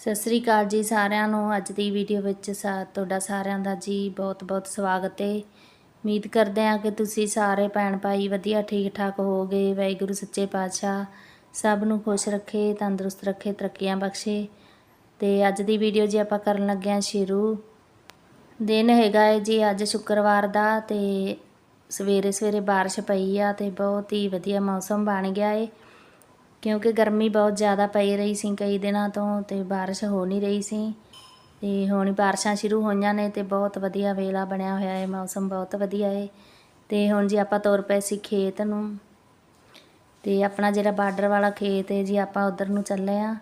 ਸਤਿ ਸ੍ਰੀ ਅਕਾਲ ਜੀ ਸਾਰਿਆਂ ਨੂੰ ਅੱਜ ਦੀ ਵੀਡੀਓ ਵਿੱਚ ਸਾ ਤੁਹਾਡਾ ਸਾਰਿਆਂ ਦਾ ਜੀ ਬਹੁਤ-ਬਹੁਤ ਸਵਾਗਤ ਹੈ ਉਮੀਦ ਕਰਦੇ ਹਾਂ ਕਿ ਤੁਸੀਂ ਸਾਰੇ ਭੈਣ ਭਾਈ ਵਧੀਆ ਠੀਕ ਠਾਕ ਹੋਵੋਗੇ ਵਾਹਿਗੁਰੂ ਸੱਚੇ ਪਾਤਸ਼ਾਹ ਸਭ ਨੂੰ ਖੁਸ਼ ਰੱਖੇ ਤੰਦਰੁਸਤ ਰੱਖੇ ਤਰੱਕੀਆਂ ਬਖਸ਼ੇ ਤੇ ਅੱਜ ਦੀ ਵੀਡੀਓ ਜੀ ਆਪਾਂ ਕਰਨ ਲੱਗੇ ਹਾਂ ਸ਼ੁਰੂ ਦਿਨ ਹੈਗਾ ਹੈ ਜੀ ਅੱਜ ਸ਼ੁੱਕਰਵਾਰ ਦਾ ਤੇ ਸਵੇਰੇ ਸਵੇਰੇ بارش ਪਈ ਆ ਤੇ ਬਹੁਤ ਹੀ ਵਧੀਆ ਮੌਸਮ ਬਣ ਗਿਆ ਏ ਕਿਉਂਕਿ ਗਰਮੀ ਬਹੁਤ ਜ਼ਿਆਦਾ ਪਈ ਰਹੀ ਸੀ ਕਈ ਦਿਨਾਂ ਤੋਂ ਤੇ بارش ਹੋ ਨਹੀਂ ਰਹੀ ਸੀ ਤੇ ਹੁਣ ਹੀ ਬਾਰਿਸ਼ਾਂ ਸ਼ੁਰੂ ਹੋਈਆਂ ਨੇ ਤੇ ਬਹੁਤ ਵਧੀਆ ਵੇਲਾ ਬਣਿਆ ਹੋਇਆ ਹੈ ਮੌਸਮ ਬਹੁਤ ਵਧੀਆ ਹੈ ਤੇ ਹੁਣ ਜੀ ਆਪਾਂ ਤੁਰ ਪਏ ਸੀ ਖੇਤ ਨੂੰ ਤੇ ਆਪਣਾ ਜਿਹੜਾ ਬਾਰਡਰ ਵਾਲਾ ਖੇਤ ਹੈ ਜੀ ਆਪਾਂ ਉਧਰ ਨੂੰ ਚੱਲੇ ਆ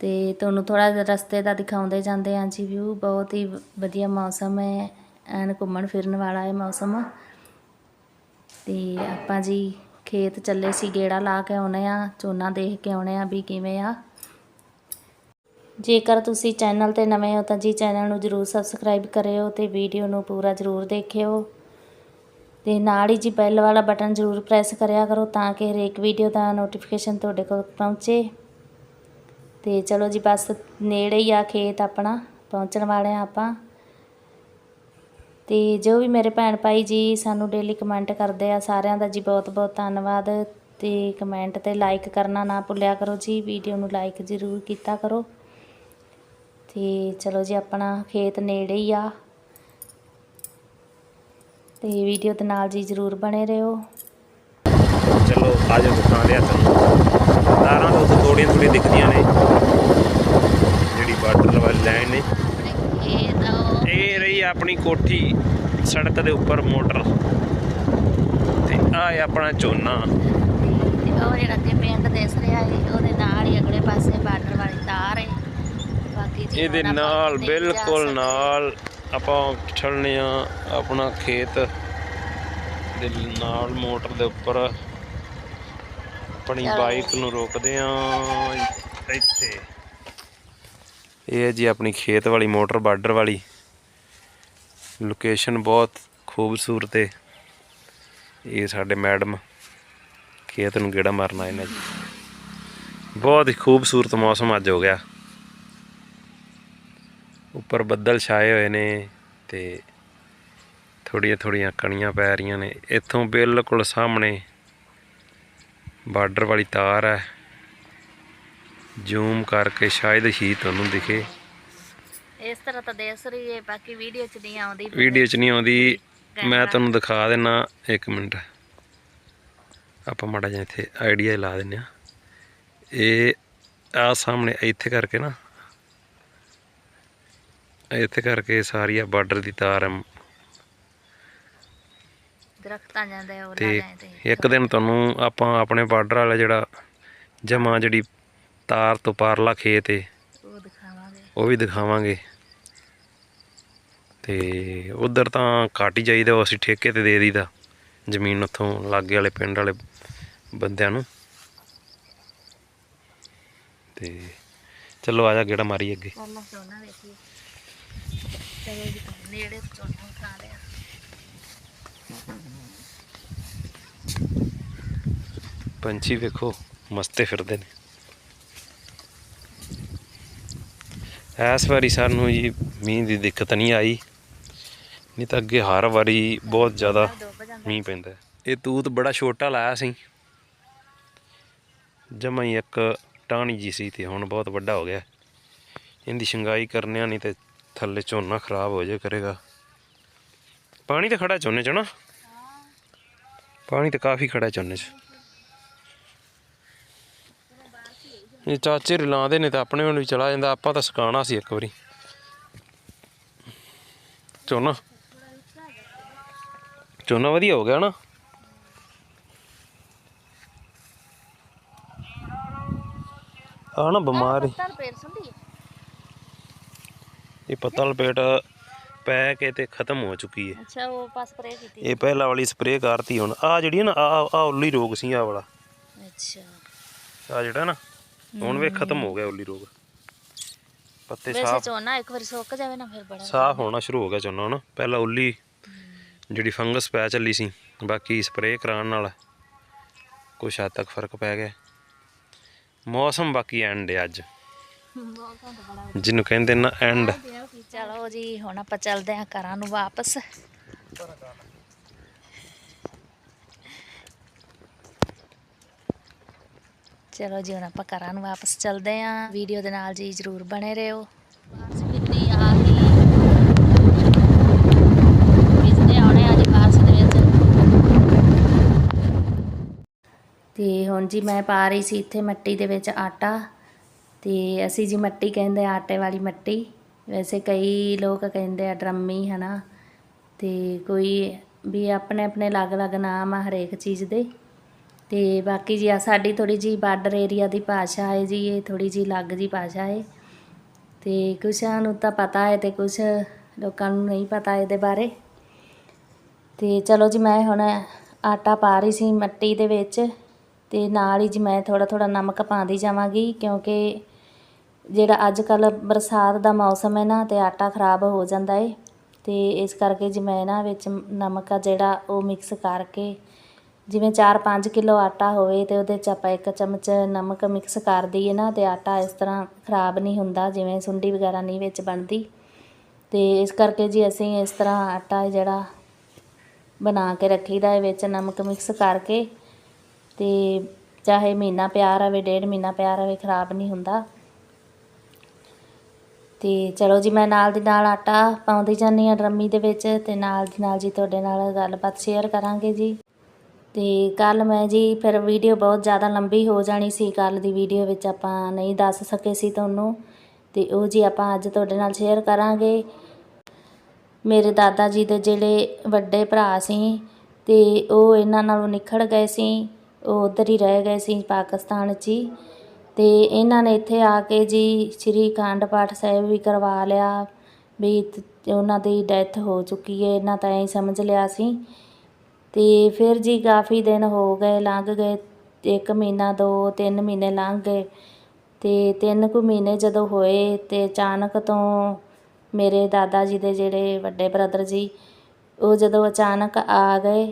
ਤੇ ਤੁਹਾਨੂੰ ਥੋੜਾ ਰਸਤੇ ਦਾ ਦਿਖਾਉਂਦੇ ਜਾਂਦੇ ਆ ਜੀ ਵਿਊ ਬਹੁਤ ਹੀ ਵਧੀਆ ਮੌਸਮ ਹੈ ਐਨ ਘੁੰਮਣ ਫਿਰਨ ਵਾਲਾ ਹੈ ਮੌਸਮ ਤੇ ਆਪਾਂ ਜੀ ਖੇਤ ਚੱਲੇ ਸੀ, ਗੇੜਾ ਲਾ ਕੇ ਆਉਣੇ ਆ, ਝੋਨਾ ਦੇਖ ਕੇ ਆਉਣੇ ਆ ਵੀ ਕਿਵੇਂ ਆ। ਜੇਕਰ ਤੁਸੀਂ ਚੈਨਲ ਤੇ ਨਵੇਂ ਹੋ ਤਾਂ ਜੀ ਚੈਨਲ ਨੂੰ ਜਰੂਰ ਸਬਸਕ੍ਰਾਈਬ ਕਰਿਓ ਤੇ ਵੀਡੀਓ ਨੂੰ ਪੂਰਾ ਜਰੂਰ ਦੇਖਿਓ। ਤੇ ਨਾਲ ਹੀ ਜੀ ਬੈਲ ਵਾਲਾ ਬਟਨ ਜਰੂਰ ਪ੍ਰੈਸ ਕਰਿਆ ਕਰੋ ਤਾਂ ਕਿ ਹਰੇਕ ਵੀਡੀਓ ਦਾ ਨੋਟੀਫਿਕੇਸ਼ਨ ਤੁਹਾਡੇ ਕੋਲ ਪਹੁੰਚੇ। ਤੇ ਚਲੋ ਜੀ ਬਸ ਨੇੜੇ ਹੀ ਆ ਖੇਤ ਆਪਣਾ, ਪਹੁੰਚਣ ਵਾਲੇ ਆ ਆਪਾਂ। ਤੇ ਜੋ ਵੀ ਮੇਰੇ ਭੈਣ ਭਾਈ ਜੀ ਸਾਨੂੰ ਡੇਲੀ ਕਮੈਂਟ ਕਰਦੇ ਆ, ਸਾਰਿਆਂ ਦਾ ਜੀ ਬਹੁਤ ਬਹੁਤ ਧੰਨਵਾਦ ਤੇ ਕਮੈਂਟ ਤੇ ਲਾਈਕ ਕਰਨਾ ਨਾ ਭੁੱਲਿਆ ਕਰੋ ਜੀ ਵੀਡੀਓ ਨੂੰ ਲਾਈਕ ਜ਼ਰੂਰ ਕੀਤਾ ਕਰੋ। ਤੇ ਚਲੋ ਜੀ ਆਪਣਾ ਖੇਤ ਨੇੜੇ ਹੀ ਆ। ਤੇ ਵੀਡੀਓ ਦੇ ਨਾਲ ਜੀ ਜ਼ਰੂਰ ਬਣੇ ਰਹੋ। ਚਲੋ ਅੱਜ ਦਿਖਾਉਂਦੇ ਆ ਤੁਹਾਨੂੰ ਤਾਰਾਂ ਤਾਂ ਥੋੜੀਆਂ ਥੋੜੀਆਂ ਦਿਖਦੀਆਂ ਨੇ। ਜਿਹੜੀ ਬਾਰਡਰ ਵਾਲੀ ਲਾਈਨ ਨੇ। ਰਹੀ ਆਪਣੀ ਕੋਠੀ ਸੜਕ ਦੇ ਉੱਪਰ ਮੋਟਰ। ਤੇ ਆ ਹੈ ਆਪਣਾ ਝੋਨਾ। ਉਹ ਜਿਹੜਾ ਅੱਗੇ ਪਿੰਡ ਦਿਸ ਰਿਹਾ ਹੈ ਉਹਦੇ ਨਾਲ ਹੀ ਅਗਲੇ ਪਾਸੇ ਬਾਰਡਰ ਵਾਲੀ ਤਾਰ ਹੈ ਬਾਕੀ ਜੀ ਇਹਦੇ ਹੁਣ ਆਪਾਂ ਨਾਲ ਨਹੀਂ ਜਾ ਬਿਲਕੁਲ ਸਕਦੇ। ਨਾਲ ਆਪਾਂ ਛੜਨੇ ਆ ਆਪਣਾ ਖੇਤ ਦੇ ਨਾਲ ਮੋਟਰ ਦੇ ਉੱਪਰ। ਆਪਣੀ। ਬਾਈਕ ਨੂੰ ਰੋਕਦੇ ਆ ਇੱਥੇ। ਇਹ ਹੈ ਜੀ ਆਪਣੀ ਖੇਤ ਵਾਲੀ ਮੋਟਰ ਬਾਰਡਰ ਵਾਲੀ। ਲੋਕੇਸ਼ਨ ਬਹੁਤ ਖੂਬਸੂਰਤ ਹੈ ਇਹ ਸਾਡੇ ਮੈਡਮ ਖੇਤ ਨੂੰ ਗੇੜਾ ਮਾਰਨ ਆਏ ਨੇ ਜੀ। ਬਹੁਤ ਹੀ ਖੂਬਸੂਰਤ ਮੌਸਮ ਅੱਜ ਹੋ ਗਿਆ। ਉੱਪਰ ਬੱਦਲ ਛਾਏ ਹੋਏ ਨੇ ਤੇ ਥੋੜੀਆਂ ਥੋੜੀਆਂ ਕਣੀਆਂ ਪੈ ਰਹੀਆਂ ਨੇ। ਇੱਥੋਂ ਬਿਲਕੁਲ ਸਾਹਮਣੇ ਬਾਰਡਰ ਵਾਲੀ ਤਾਰ ਹੈ। ਜ਼ੂਮ ਕਰਕੇ ਸ਼ਾਇਦ ਹੀ ਤੁਹਾਨੂੰ ਦਿਖੇ। ਇਸ ਤਰ੍ਹਾਂ ਤਾਂ ਦੇਸ ਰਹੀ ਹੈ ਬਾਕੀ ਵੀਡੀਓ ਚ ਨਹੀਂ ਆਉਂਦੀ। ਵੀਡੀਓ 'ਚ ਨਹੀਂ ਆਉਂਦੀ। ਮੈਂ ਤੁਹਾਨੂੰ ਦਿਖਾ ਦੇਣਾ ਇੱਕ ਮਿੰਟ। ਆਪਾਂ ਮਾੜਾ ਜਿਹਾ ਇੱਥੇ ਆਈਡੀਆ ਲਾ ਦਿੰਨੇ ਆ। ਇਹ ਆ ਸਾਹਮਣੇ ਇੱਥੇ ਕਰਕੇ ਨਾ। ਇੱਥੇ ਕਰਕੇ ਸਾਰੀ ਆ ਬਾਰਡਰ ਦੀ ਤਾਰ ਹੈ ਦਰਖਤਾਂ ਜਾਂਦੇ ਉਹ ਤੇ ਇੱਕ ਦਿਨ ਤੁਹਾਨੂੰ ਆਪਾਂ ਆਪਣੇ ਬਾਰਡਰ ਵਾਲਾ ਜਿਹੜਾ ਜਮਾ ਜਿਹੜੀ ਤਾਰ ਤੋਂ ਪਾਰਲਾ ਖੇਤ ਏ ਉਹ ਵੀ ਦਿਖਾਵਾਂਗੇ। ਤੇ ਉਧਰ ਤਾਂ ਘੱਟ ਹੀ ਜਾਈਦਾ ਉਹ ਅਸੀਂ ਠੇਕੇ ਤੇ ਦੇ ਦਈਦਾ ਜ਼ਮੀਨ ਉੱਥੋਂ ਲਾਗੇ ਵਾਲੇ ਪਿੰਡ ਵਾਲੇ ਬੰਦਿਆਂ ਨੂੰ। ਤੇ ਚਲੋ ਆ ਜਾ ਗੇੜਾ ਮਾਰੀ ਅੱਗੇ। ਪੰਛੀ ਵੇਖੋ ਮਸਤੇ ਫਿਰਦੇ ਨੇ। ਇਸ ਵਾਰੀ ਸਾਨੂੰ ਜੀ ਮੀਂਹ ਦੀ ਦਿੱਕਤ ਨਹੀਂ ਆਈ। ਨਹੀਂ ਤਾਂ ਅੱਗੇ ਹਰ ਵਾਰੀ ਬਹੁਤ ਜ਼ਿਆਦਾ ਮੀਂਹ ਪੈਂਦਾ। ਇਹ ਤੂਤ ਬੜਾ ਛੋਟਾ ਲਾਇਆ ਸੀ। ਜਮਾਂ ਹੀ ਇੱਕ ਟਾਹਣੀ ਜੀ ਸੀ ਤੇ ਹੁਣ ਬਹੁਤ ਵੱਡਾ ਹੋ ਗਿਆ। ਇਹਦੀ ਸ਼ਿੰਗਾਈ ਕਰਨਿਆ ਨਹੀਂ ਤੇ ਥੱਲੇ ਝੋਨਾ ਖਰਾਬ ਹੋ ਜਾਏ ਕਰੇਗਾ। ਪਾਣੀ ਤਾਂ ਖੜਾ ਝੋਨੇ ਚ ਨਾ? ਪਾਣੀ ਤਾਂ ਕਾਫੀ ਖੜਾ ਝੋਨੇ ਚ। ਇਹ ਚਾਚੇ ਰਲਾਉਂਦੇ ਨੇ ਤਾਂ ਆਪਣੇ ਵੱਲ ਵੀ ਚਲਾ ਜਾਂਦਾ ਆਪਾਂ ਤਾਂ ਸੁਕਾਣਾ ਸੀ ਇੱਕ ਵਾਰੀ। ਝੋਨਾ ਝੋਨਾ ਵਧੀਆ ਹੋ ਗਿਆ ਨਾ? ਆ ਨਾ ਬਿਮਾਰ। ਇਹ ਪੱਤਲ ਪੇਟ ਪੈ ਕੇ ਤੇ ਖਤਮ ਹੋ ਚੁੱਕੀ ਹੈ। ਅੱਛਾ ਉਹ ਪਾਸ ਸਪਰੇ ਕੀਤੀ ਇਹ ਪਹਿਲਾਂ ਵਾਲੀ ਸਪਰੇਅ ਕਰਤੀ ਹੁਣ। ਆ ਜਿਹੜੀ ਨਾ ਆ ਆ ਉੱਲੀ ਰੋਗ ਸੀ ਆ ਵਾਲਾ। ਅੱਛਾ। ਆ ਜਿਹੜਾ ਨਾ ਹੁਣ ਵੇ ਖਤਮ ਹੋ ਗਿਆ ਉੱਲੀ ਰੋਗ। ਪੱਤੇ ਵੈਸੇ ਸਾਫ਼ ਝੋਨਾ ਇੱਕ ਵਾਰੀ ਸੁੱਕ ਜਾਵੇ ਨਾ ਫਿਰ ਬੜਾ ਸਾਫ਼ ਹੋਣਾ ਸ਼ੁਰੂ ਹੋ ਗਿਆ ਚੋਨਾ ਨਾ ਪਹਿਲਾਂ ਉੱਲੀ ਜਿਹੜੀ ਫੰਗਸ ਪੈ ਚੱਲੀ ਸੀ ਬਾਕੀ ਸਪਰੇਅ ਕਰਾਉਣ ਨਾਲ ਕੁਛ ਹੱਦ ਤੱਕ ਫ਼ਰਕ ਪੈ ਗਿਆ। ਮੌਸਮ ਬਾਕੀ ਐਂਡ ਹੈ ਅੱਜ। ਜਿਹਨੂੰ ਕਹਿੰਦੇ ਨਾ ਐਂਡ ਚਲੋ ਜੀ ਹੁਣ ਆਪਾਂ ਚੱਲਦੇ ਹਾਂ ਘਰਾਂ ਨੂੰ ਵਾਪਸ। ਚਲੋ ਜੀ, ਹੁਣ ਆਪਾਂ ਘਰਾਂ ਨੂੰ ਵਾਪਸ ਚੱਲਦੇ ਹਾਂ। ਵੀਡੀਓ ਦੇ ਨਾਲ ਜੀ ਜ਼ਰੂਰ ਬਣੇ ਰਹੋ। ਬਾਰਿਸ਼ ਕਿੰਨੀ ਆ ਗਈ। ਭਿੱਜਦੇ ਆਉਣੇ ਆ ਜੀ ਬਾਰਿਸ਼ ਦੇ ਵਿੱਚ। ਤੇ ਹੁਣ ਜੀ ਮੈਂ ਪਾ ਰਹੀ ਸੀ ਇੱਥੇ ਮਿੱਟੀ ਦੇ ਵਿੱਚ ਆਟਾ। ਤੇ ਅਸੀਂ ਜੀ ਮੱਟੀ ਕਹਿੰਦੇ ਆਟੇ ਵਾਲੀ ਮੱਟੀ। ਵੈਸੇ ਕਈ ਲੋਕ ਕਹਿੰਦੇ ਆ ਡਰਮੀ, ਹਨਾ। ਤੇ ਕੋਈ ਵੀ ਆਪਣੇ ਆਪਣੇ ਅਲੱਗ-ਅਲੱਗ ਨਾਮ ਆ ਹਰੇਕ ਚੀਜ਼ ਦੇ। ਤੇ ਬਾਕੀ ਜੀ ਆ ਸਾਡੀ ਥੋੜੀ ਜੀ ਬਾਰਡਰ ਏਰੀਆ ਦੀ ਭਾਸ਼ਾ ਹੈ ਜੀ, ਇਹ ਥੋੜੀ ਜੀ ਅਲੱਗ ਜੀ ਭਾਸ਼ਾ ਹੈ। ਤੇ ਕੁਛਾਂ ਨੂੰ ਤਾਂ ਪਤਾ ਹੈ ਤੇ ਕੁਛ ਲੋਕਾਂ ਨੂੰ ਨਹੀਂ ਪਤਾ ਇਹਦੇ ਬਾਰੇ। ਤੇ ਚਲੋ ਜੀ ਮੈਂ ਹੁਣ ਆਟਾ ਪਾ ਰਹੀ ਸੀ ਮੱਟੀ ਦੇ ਵਿੱਚ ਤੇ ਨਾਲ ਹੀ ਜੀ ਮੈਂ ਥੋੜਾ ਥੋੜਾ ਨਮਕ ਪਾਉਂਦੀ ਜਾਵਾਂਗੀ ਕਿਉਂਕਿ ਜਿਹੜਾ ਅੱਜ ਕੱਲ ਬਰਸਾਤ ਦਾ ਮੌਸਮ ਹੈ ਨਾ ਤੇ ਆਟਾ ਖਰਾਬ ਹੋ ਜਾਂਦਾ ਏ ਤੇ ਇਸ ਕਰਕੇ ਜੀ ਮੈਂ ਨਾ ਵਿੱਚ ਨਮਕ ਆ ਜਿਹੜਾ ਉਹ ਮਿਕਸ ਕਰਕੇ ਜਿਵੇਂ 4-5 ਕਿਲੋ ਆਟਾ ਹੋਵੇ ਤੇ ਉਹਦੇ ਚ ਆਪਾਂ ਇੱਕ ਚਮਚ ਨਮਕ ਮਿਕਸ ਕਰ ਦਈਏ ਨਾ, ਤੇ ਆਟਾ ਇਸ ਤਰ੍ਹਾਂ ਖਰਾਬ ਨਹੀਂ ਹੁੰਦਾ, ਜਿਵੇਂ ਸੁੰਡੀ ਵਗੈਰਾ ਨਹੀਂ ਵਿੱਚ ਬਣਦੀ। ਤੇ ਇਸ ਕਰਕੇ ਜੀ ਅਸੀਂ ਇਸ ਤਰ੍ਹਾਂ ਆਟਾ ਜਿਹੜਾ ਬਣਾ ਕੇ ਰੱਖੀਦਾ ਹੈ, ਵਿੱਚ ਨਮਕ ਮਿਕਸ ਕਰਕੇ। ਤੇ ਚਾਹੇ ਮਹੀਨਾ ਪਿਆ ਰਵੇ, ਡੇਢ ਮਹੀਨਾ ਪਿਆ ਰਵੇ, ਖਰਾਬ ਨਹੀਂ ਹੁੰਦਾ। ਤੇ ਚਲੋ ਜੀ, ਮੈਂ ਨਾਲ ਦੀ ਨਾਲ ਆਟਾ ਪਾਉਂਦੀ ਜਾਂਦੀ ਆ ਡਰਮੀ ਦੇ ਵਿੱਚ, ਤੇ ਨਾਲ ਦੀ ਨਾਲ ਜੀ ਤੁਹਾਡੇ ਨਾਲ ਗੱਲਬਾਤ ਸ਼ੇਅਰ ਕਰਾਂਗੇ ਜੀ। ਅਤੇ ਕੱਲ੍ਹ ਮੈਂ ਜੀ ਫਿਰ ਵੀਡੀਓ ਬਹੁਤ ਜ਼ਿਆਦਾ ਲੰਬੀ ਹੋ ਜਾਣੀ ਸੀ ਕੱਲ੍ਹ ਦੀ ਵੀਡੀਓ ਵਿੱਚ ਆਪਾਂ ਨਹੀਂ ਦੱਸ ਸਕੇ ਸੀ ਤੁਹਾਨੂੰ। ਅਤੇ ਉਹ ਜੀ ਆਪਾਂ ਅੱਜ ਤੁਹਾਡੇ ਨਾਲ ਸ਼ੇਅਰ ਕਰਾਂਗੇ। ਮੇਰੇ ਦਾਦਾ ਜੀ ਦੇ ਜਿਹੜੇ ਵੱਡੇ ਭਰਾ ਸੀ ਤੇ ਉਹ ਇਹਨਾਂ ਨਾਲੋਂ ਨਿਖੜ ਗਏ ਸੀ, ਉਹ ਉਧਰ ਹੀ ਰਹਿ ਗਏ ਸੀ ਪਾਕਿਸਤਾਨ 'ਚ ਹੀ। ਤੇ ਇਹਨਾਂ ਨੇ ਇੱਥੇ ਆ ਕੇ ਜੀ ਸ੍ਰੀ ਅਖੰਡ ਪਾਠ ਸਾਹਿਬ ਵੀ ਕਰਵਾ ਲਿਆ, ਵੀ ਉਹਨਾਂ ਦੀ ਡੈਥ ਹੋ ਚੁੱਕੀ ਹੈ, ਇਹਨਾਂ ਤਾਂ ਐਂ ਸਮਝ ਲਿਆ ਸੀ। ਅਤੇ ਫਿਰ ਜੀ ਕਾਫੀ ਦਿਨ ਹੋ ਗਏ, ਲੰਘ ਗਏ, ਇੱਕ ਮਹੀਨਾ, ਦੋ, ਤਿੰਨ ਮਹੀਨੇ ਲੰਘ ਗਏ ਅਤੇ ਤਿੰਨ ਕੁ ਮਹੀਨੇ ਜਦੋਂ ਹੋਏ ਤੇ ਅਚਾਨਕ ਤੋਂ ਮੇਰੇ ਦਾਦਾ ਜੀ ਦੇ ਜਿਹੜੇ ਵੱਡੇ ਬ੍ਰਦਰ ਜੀ, ਉਹ ਜਦੋਂ ਅਚਾਨਕ ਆ ਗਏ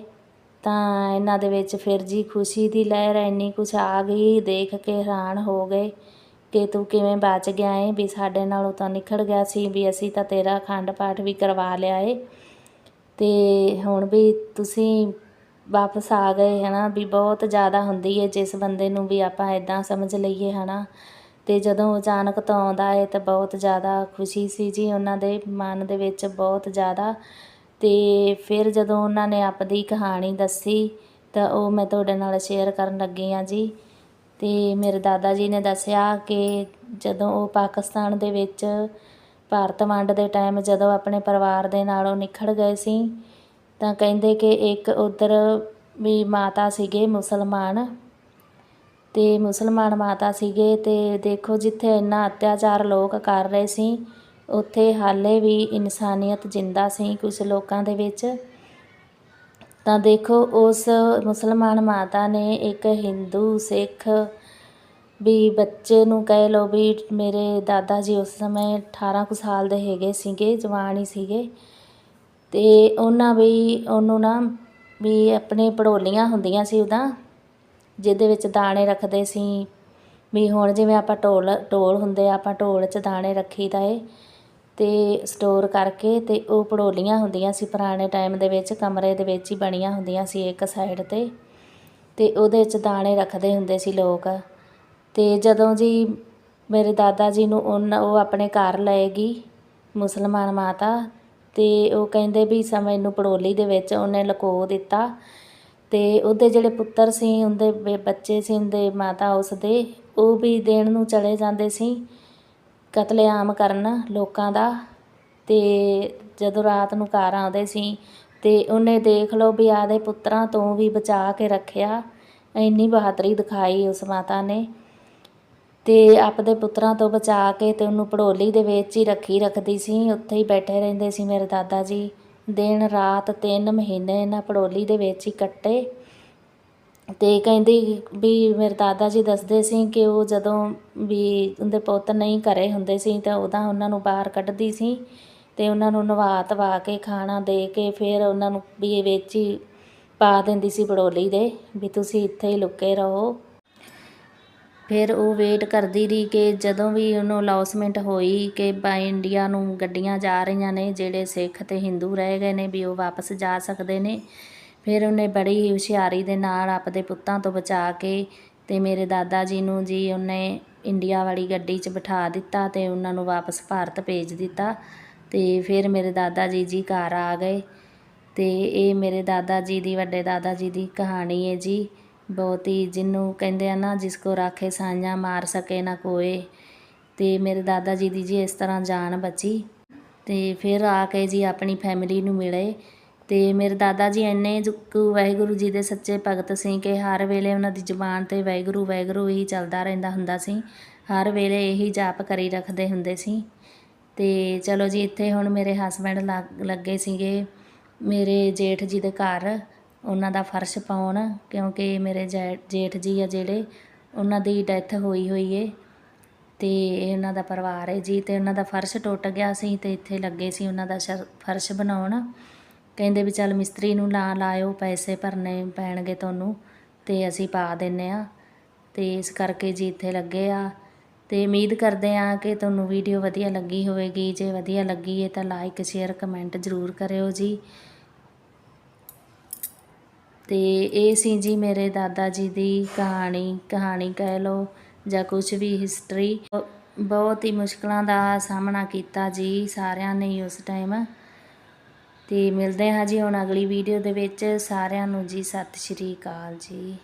ਤਾਂ ਇਹਨਾਂ ਦੇ ਵਿੱਚ ਫਿਰ ਜੀ ਖੁਸ਼ੀ ਦੀ ਲਹਿਰ ਇੰਨੀ ਕੁਛ ਆ ਗਈ, ਦੇਖ ਕੇ ਹੈਰਾਨ ਹੋ ਗਏ ਕਿ ਤੂੰ ਕਿਵੇਂ ਬਚ ਗਿਆ ਏ, ਵੀ ਸਾਡੇ ਨਾਲੋਂ ਤਾਂ ਨਿਖੜ ਗਿਆ ਸੀ, ਵੀ ਅਸੀਂ ਤਾਂ ਤੇਰਾ ਅਖੰਡ ਪਾਠ ਵੀ ਕਰਵਾ ਲਿਆ ਏ। ਅਤੇ ਹੁਣ ਵੀ ਤੁਸੀਂ ਵਾਪਸ ਆ ਗਏ ਹੈ ਨਾ ਵੀ ਬਹੁਤ ਜ਼ਿਆਦਾ ਹੁੰਦੀ ਹੈ ਜਿਸ ਬੰਦੇ ਨੂੰ ਵੀ ਆਪਾਂ ਇੱਦਾਂ ਸਮਝ ਲਈਏ ਹੈ ਨਾ ਅਤੇ ਜਦੋਂ ਅਚਾਨਕ ਤੋਂ ਆਉਂਦਾ ਹੈ ਤਾਂ ਬਹੁਤ ਜ਼ਿਆਦਾ ਖੁਸ਼ੀ ਸੀ ਜੀ ਉਹਨਾਂ ਦੇ ਮਨ ਦੇ ਵਿੱਚ ਬਹੁਤ ਜ਼ਿਆਦਾ। ਅਤੇ ਫਿਰ ਜਦੋਂ ਉਹਨਾਂ ਨੇ ਆਪਦੀ ਕਹਾਣੀ ਦੱਸੀ ਤਾਂ ਉਹ ਮੈਂ ਤੁਹਾਡੇ ਨਾਲ ਸ਼ੇਅਰ ਕਰਨ ਲੱਗੀ ਹਾਂ ਜੀ। ਅਤੇ ਮੇਰੇ ਦਾਦਾ ਜੀ ਨੇ ਦੱਸਿਆ ਕਿ ਜਦੋਂ ਉਹ ਪਾਕਿਸਤਾਨ ਦੇ ਵਿੱਚ ਭਾਰਤ ਵੰਡ ਦੇ ਟਾਈਮ ਜਦੋਂ ਆਪਣੇ ਪਰਿਵਾਰ ਦੇ ਨਾਲੋਂ ਨਿਖੜ ਗਏ ਸੀ, ਤਾਂ ਕਹਿੰਦੇ ਕਿ ਇੱਕ ਉਧਰ ਵੀ ਮਾਤਾ ਸੀਗੇ ਮੁਸਲਮਾਨ, ਤੇ ਮੁਸਲਮਾਨ ਮਾਤਾ ਸੀਗੇ ਤੇ ਦੇਖੋ ਜਿੱਥੇ ਇੰਨਾ ਅਤਿਆਚਾਰ ਲੋਕ ਕਰ ਰਹੇ ਸੀ, ਉੱਥੇ ਹਾਲੇ ਵੀ ਇਨਸਾਨੀਅਤ ਜਿੰਦਾ ਸੀ ਕੁਝ ਲੋਕਾਂ ਦੇ ਵਿੱਚ। ਤਾਂ ਦੇਖੋ ਉਸ ਮੁਸਲਮਾਨ ਮਾਤਾ ਨੇ ਇੱਕ ਹਿੰਦੂ, ਸਿੱਖ ਵੀ ਬੱਚੇ ਨੂੰ ਕਹਿ ਲਓ ਵੀ ਮੇਰੇ ਦਾਦਾ ਜੀ ਉਸ ਸਮੇਂ 18 ਕੁ ਸਾਲ ਦੇ ਹੈਗੇ ਸੀਗੇ, ਜਵਾਨ ਹੀ ਸੀਗੇ। ਅਤੇ ਉਹਨਾਂ ਵੀ, ਉਹਨੂੰ ਨਾ ਵੀ ਆਪਣੇ ਪੜੋਲੀਆਂ ਹੁੰਦੀਆਂ ਸੀ ਉਹਦਾ, ਜਿਹਦੇ ਵਿੱਚ ਦਾਣੇ ਰੱਖਦੇ ਸੀ। ਵੀ ਹੁਣ ਜਿਵੇਂ ਆਪਾਂ ਢੋਲ ਢੋਲ ਹੁੰਦੇ ਆਪਾਂ ਢੋਲ 'ਚ ਦਾਣੇ ਰੱਖੀਦਾ ਏ ਅਤੇ ਸਟੋਰ ਕਰਕੇ ਅਤੇ ਉਹ ਪੜੋਲੀਆਂ ਹੁੰਦੀਆਂ ਸੀ ਪੁਰਾਣੇ ਟਾਈਮ ਦੇ ਵਿੱਚ, ਕਮਰੇ ਦੇ ਵਿੱਚ ਹੀ ਬਣੀਆਂ ਹੁੰਦੀਆਂ ਸੀ ਇੱਕ ਸਾਈਡ ਤੇ। ਅਤੇ ਉਹਦੇ 'ਚ ਦਾਣੇ ਰੱਖਦੇ ਹੁੰਦੇ ਸੀ ਲੋਕ। ਅਤੇ ਜਦੋਂ ਜੀ ਮੇਰੇ ਦਾਦਾ ਜੀ ਨੂੰ ਉਹਨਾਂ, ਉਹ ਆਪਣੇ ਘਰ ਲਏਗੀ ਮੁਸਲਮਾਨ ਮਾਤਾ ਅਤੇ ਉਹ ਕਹਿੰਦੇ ਵੀ ਸ ਮੈਨੂੰ ਪੜੋਲੀ ਦੇ ਵਿੱਚ ਉਹਨੇ ਲੁਕੋ ਦਿੱਤਾ ਅਤੇ ਉਹਦੇ ਜਿਹੜੇ ਪੁੱਤਰ ਸੀ, ਉਹਦੇ ਬ- ਬੱਚੇ ਸੀ, ਉਹਦੇ ਮਾਤਾ ਉਸ ਦੇ, ਉਹ ਵੀ ਦੇਣ ਨੂੰ ਚਲੇ ਜਾਂਦੇ ਸੀ ਕਤਲੇਆਮ ਕਰਨ ਲੋਕਾਂ ਦਾ ਅਤੇ ਜਦੋਂ ਰਾਤ ਨੂੰ ਘਰ ਆਉਂਦੇ ਸੀ ਅਤੇ ਉਹਨੇ ਦੇਖ ਲਓ ਵੀ ਆਦੇ ਪੁੱਤਰਾਂ ਤੋਂ ਵੀ ਬਚਾ ਕੇ ਰੱਖਿਆ, ਇੰਨੀ ਬਹਾਦਰੀ ਦਿਖਾਈ ਉਸ ਮਾਤਾ ਨੇ ਤੇ ਆਪਦੇ ਪੁੱਤਰਾਂ ਤੋਂ ਬਚਾ ਕੇ ਤੇ ਉਹਨੂੰ ਪੜੋਲੀ ਦੇ ਵਿੱਚ ਹੀ ਰੱਖੀ ਰੱਖਦੀ ਸੀ, ਉੱਥੇ ਹੀ ਬੈਠੇ ਰਹਿੰਦੇ ਸੀ ਮੇਰੇ ਦਾਦਾ ਜੀ। ਦਿਨ, ਰਾਤ 3 ਮਹੀਨੇ ਇਹਨਾਂ ਪੜੋਲੀ ਦੇ ਵਿੱਚ ਹੀ ਕੱਟੇ। ਤੇ ਕਹਿੰਦੀ ਵੀ ਮੇਰੇ ਦਾਦਾ ਜੀ ਦੱਸਦੇ ਸੀ ਕਿ ਉਹ ਜਦੋਂ ਵੀ ਉਹਦੇ ਪੁੱਤ ਨਹੀਂ ਘਰੇ ਹੁੰਦੇ ਸੀ ਤਾਂ ਉਹਦਾ ਉਹਨਾਂ ਨੂੰ ਬਾਹਰ ਕੱਢਦੀ ਸੀ ਤੇ ਉਹਨਾਂ ਨੂੰ ਨਵਾ ਧਵਾ ਕੇ ਖਾਣਾ ਦੇ ਕੇ ਫਿਰ ਉਹਨਾਂ ਨੂੰ ਵੀ ਇਹ ਵਿੱਚ ਹੀ ਪਾ ਦਿੰਦੀ ਸੀ ਪੜੋਲੀ ਦੇ ਵੀ ਤੁਸੀਂ ਇੱਥੇ ਹੀ ਲੁਕੇ ਰਹੋ। ਫਿਰ ਉਹ ਵੇਟ ਕਰਦੀ ਰਹੀ ਕਿ ਜਦੋਂ ਵੀ ਉਹਨੂੰ ਅਲਾਉਸਮੈਂਟ ਹੋਈ ਕਿ ਬਾ ਇੰਡੀਆ ਨੂੰ ਗੱਡੀਆਂ ਜਾ ਰਹੀਆਂ ਨੇ, ਜਿਹੜੇ ਸਿੱਖ ਤੇ ਹਿੰਦੂ ਰਹਿ ਗਏ ਨੇ, ਵੀ ਉਹ ਵਾਪਸ ਜਾ ਸਕਦੇ ਨੇ। ਫਿਰ ਉਹਨੇ ਬੜੀ ਹੀ ਹੁਸ਼ਿਆਰੀ ਦੇ ਨਾਲ ਆਪਦੇ ਪੁੱਤਾਂ ਤੋਂ ਬਚਾ ਕੇ ਤੇ ਮੇਰੇ ਦਾਦਾ ਜੀ ਨੂੰ ਜੀ ਉਹਨੇ ਇੰਡੀਆ ਵਾਲੀ ਗੱਡੀ 'ਚ ਬਿਠਾ ਦਿੱਤਾ ਤੇ ਉਹਨਾਂ ਨੂੰ ਵਾਪਸ ਭਾਰਤ ਭੇਜ ਦਿੱਤਾ ਤੇ ਫਿਰ ਮੇਰੇ ਦਾਦਾ ਜੀ ਜੀ ਘਰ ਆ ਗਏ ਤੇ ਇਹ ਮੇਰੇ ਦਾਦਾ ਜੀ ਦੀ, ਵੱਡੇ ਦਾਦਾ ਜੀ ਦੀ ਕਹਾਣੀ ਹੈ ਜੀ। ਬਹੁਤ ਹੀ ਜਿਹਨੂੰ ਕਹਿੰਦੇ ਆ ਨਾ, ਜਿਸ ਕੋ ਰਾਖੇ ਸਾਈਆਂ ਮਾਰ ਸਕੇ ਨਾ ਕੋਏ। ਤੇ ਮੇਰੇ ਦਾਦਾ ਜੀ ਦੀ ਜੀ ਇਸ ਤਰ੍ਹਾਂ ਜਾਨ ਬਚੀ। ਤੇ ਫਿਰ ਆ ਕੇ ਜੀ ਆਪਣੀ ਫੈਮਿਲੀ ਨੂੰ ਮਿਲੇ। ਤੇ ਮੇਰੇ ਦਾਦਾ ਜੀ ਇੰਨੇ ਕੁ ਵਾਹਿਗੁਰੂ ਜੀ ਦੇ ਸੱਚੇ ਭਗਤ ਸੀ ਕਿ ਹਰ ਵੇਲੇ ਉਹਨਾਂ ਦੀ ਜ਼ੁਬਾਨ ਤੇ ਵਾਹਿਗੁਰੂ ਵਾਹਿਗੁਰੂ ਹੀ ਚੱਲਦਾ ਰਹਿੰਦਾ ਹੁੰਦਾ ਸੀ। ਹਰ ਵੇਲੇ ਇਹੀ ਜਾਪ ਕਰੀ ਰੱਖਦੇ ਹੁੰਦੇ ਸੀ। ਤੇ ਚਲੋ ਜੀ, ਇੱਥੇ ਹੁਣ ਮੇਰੇ ਹਸਬੰਡ ਲੱਗੇ ਸੀਗੇ। ਮੇਰੇ ਜੇਠ ਜੀ ਦੇ ਘਰ। ਉਹਨਾਂ ਦਾ ਫਰਸ਼ ਪਾਉਣ, ਕਿਉਂਕਿ ਮੇਰੇ ਜੈ- ਜੇਠ ਜੀ ਆ ਜਿਹੜੇ, ਉਹਨਾਂ ਦੀ ਡੈਥ ਹੋਈ ਹੋਈ ਏ। ਅਤੇ ਇਹ ਉਹਨਾਂ ਦਾ ਪਰਿਵਾਰ ਹੈ ਜੀ ਅਤੇ ਉਹਨਾਂ ਦਾ ਫਰਸ਼ ਟੁੱਟ ਗਿਆ ਸੀ ਅਤੇ ਇੱਥੇ ਲੱਗੇ ਸੀ ਉਹਨਾਂ ਦਾ ਸ਼ਰ- ਫਰਸ਼ ਬਣਾਉਣ। ਕਹਿੰਦੇ ਵੀ ਚੱਲ ਮਿਸਤਰੀ ਨੂੰ ਲਾ ਲਾਇਓ, ਪੈਸੇ ਭਰਨੇ ਪੈਣਗੇ ਤੁਹਾਨੂੰ ਅਤੇ ਅਸੀਂ ਪਾ ਦਿੰਨੇ ਆ। ਅਤੇ ਇਸ ਕਰਕੇ ਜੀ ਇੱਥੇ ਲੱਗੇ ਆ। ਅਤੇ ਉਮੀਦ ਕਰਦੇ ਆ ਕਿ ਤੁਹਾਨੂੰ ਵੀਡੀਓ ਵਧੀਆ ਲੱਗੀ ਹੋਵੇਗੀ। ਜੇ ਵਧੀਆ ਲੱਗੀ ਹੈ ਤਾਂ ਲਾਈਕ ਸ਼ੇਅਰ ਕਮੈਂਟ ਜ਼ਰੂਰ ਕਰਿਓ ਜੀ। ਤੇ ਇਹ ਸੀ ਜੀ ਮੇਰੇ ਦਾਦਾ ਜੀ ਦੀ ਕਹਾਣੀ ਕਹਾਣੀ ਕਹਿ ਲਓ ਜਾਂ ਕੁਝ ਵੀ ਹਿਸਟਰੀ ਬਹੁਤ ਹੀ ਮੁਸ਼ਕਲਾਂ ਦਾ ਸਾਹਮਣਾ ਕੀਤਾ ਜੀ ਸਾਰਿਆਂ ਨੇ ਉਸ ਟਾਈਮ ਤੇ ਮਿਲਦੇ ਹਾਂ ਜੀ ਹੁਣ ਅਗਲੀ ਵੀਡੀਓ ਦੇ ਵਿੱਚ। ਸਾਰਿਆਂ ਨੂੰ ਜੀ ਸਤਿ ਸ਼੍ਰੀ ਅਕਾਲ ਜੀ।